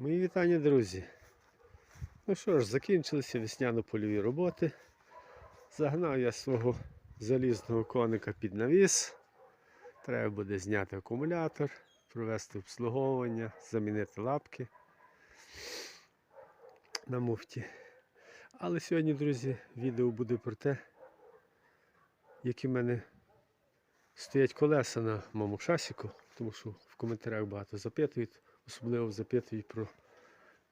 Мої вітання, друзі. Ну що ж, закінчилися весняно-польові роботи. Загнав я свого залізного коника під навіс. Треба буде зняти акумулятор, провести обслуговування, замінити лапки на муфті. Але сьогодні, друзі, відео буде про те, які в мене стоять колеса на моєму шасіку, тому що в коментарях багато запитують, особливо запитують про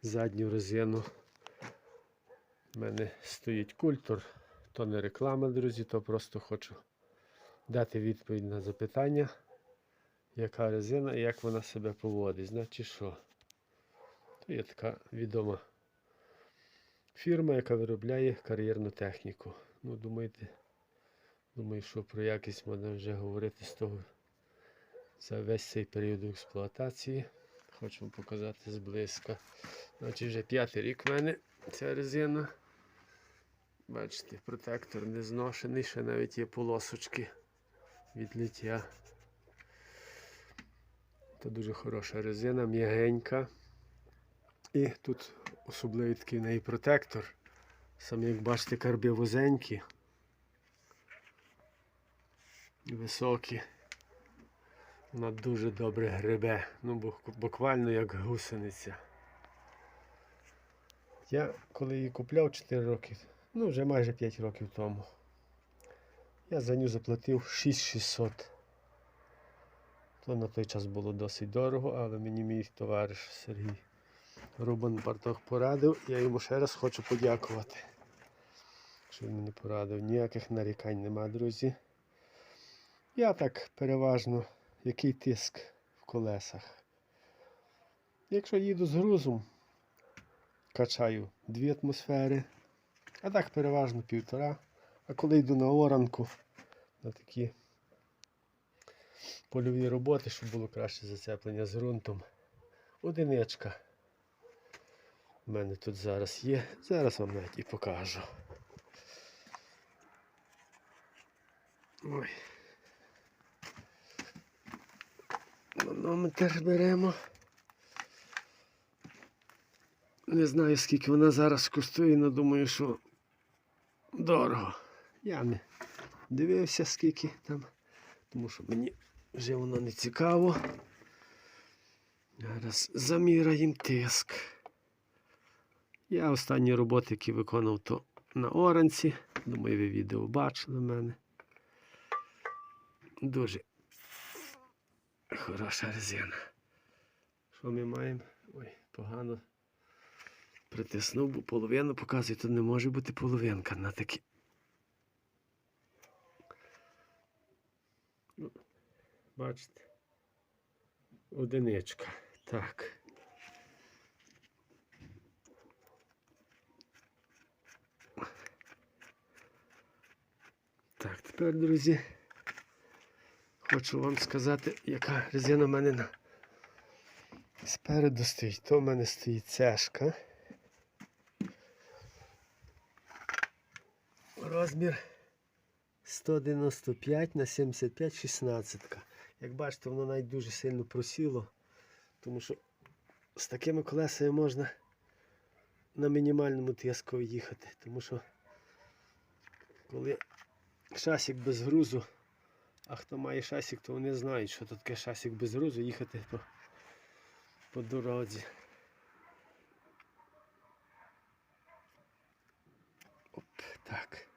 задню резину. У мене стоїть культур, то не реклама, друзі, то просто хочу дати відповідь на запитання, яка резина і як вона себе поводить. Значить що? То є така відома фірма, яка виробляє кар'єрну техніку. Ну, думаєте, думаю, що про якість можна вже говорити з того за весь цей період експлуатації. Хочу показати зблизька. Значить, вже п'ятий рік в мене ця резина. Бачите, протектор не зношений, ще навіть є полосочки від лиття. Це дуже хороша резина, м'ягенька. І тут особливий такий в неї протектор. Самі, як бачите, карби вузенькі. і Високі. Вона дуже добре гребе. Ну, буквально як гусениця. Я коли її купляв 4 роки, ну вже майже 5 років тому. Я за нього заплатив 6600. То на той час було досить дорого, але мені мій товариш Сергій Рубан Бартох порадив. Я йому ще раз хочу подякувати. Що він мені порадив. Ніяких нарікань нема, друзі. Я так переважно, який тиск в колесах. Якщо їду з грузом, качаю дві атмосфери, а так переважно півтора. А коли йду на оранку, на такі польові роботи, щоб було краще зацеплення з ґрунтом, одиничка. У мене тут зараз є. Зараз вам навіть і покажу. Ой. Манометр беремо. Не знаю, скільки вона зараз коштує, але думаю, що дорого. Я не дивився, скільки там, тому що мені вже воно не цікаво. Зараз заміряємо тиск. Я останні роботи, які виконав, то на оранці. Думаю, ви відео бачили в мене. Дуже хороша резина. Що ми маємо? Ой, погано притиснув, бо половину показує, тут не може бути половинка на такі. Ну, Бачите? Одиничка. Так. Так, тепер, друзі, хочу вам сказати, яка резина в мене на спереду стоїть. То в мене стоїть цешка. Розмір 195 на 75 16. Як бачите, воно навіть дуже сильно просіло, тому що з такими колесами можна на мінімальному тиску їхати, тому що коли шасик без грузу, а хто має шасик, то вони знають, що тут таке шасик без грузу їхати по, по дорозі. Оп, так.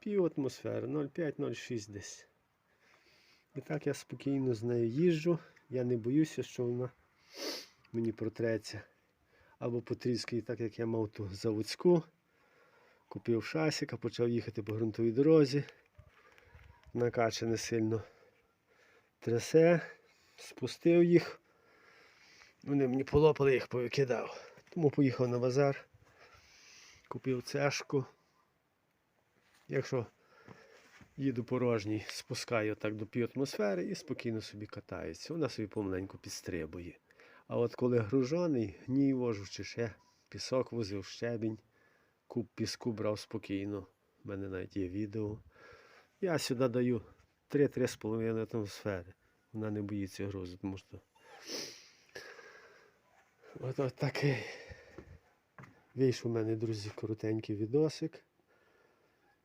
Пів атмосфери, 0,5-0,6 десь. І так я спокійно з нею їжджу. Я не боюся, що вона мені протреться. Або потріскає, так як я мав ту заводську. Купив шасика, почав їхати по ґрунтовій дорозі. Накачане сильно трясе, спустив їх. Вони мені полопали, їх повикидав. Тому поїхав на базар, купив цешку. Якщо їду порожній, спускаю так до пів атмосфери і спокійно собі катається. Вона собі помаленьку підстрибує. А от коли гружений, гній вожу чи ще пісок возив, щебінь, куб піску брав спокійно. У мене навіть є відео. Я сюди даю 3-3,5 атмосфери. Вона не боїться грузу, тому що От, от такий. Вийшов у мене, друзі, коротенький відосик.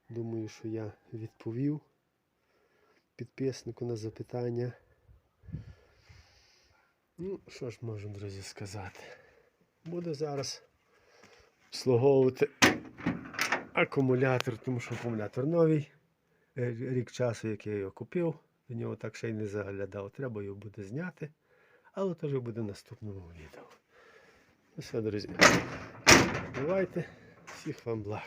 Думаю, що я відповів підписнику на запитання. Ну, що ж можу, друзі, сказати? Буду зараз обслуговувати акумулятор, тому що акумулятор новий. Е, Рік часу, як я його купив, до нього так ще й не заглядав. Треба його буде зняти, але теж буде в наступному відео. Ну все, друзі. Бувайте, всіх вам благ.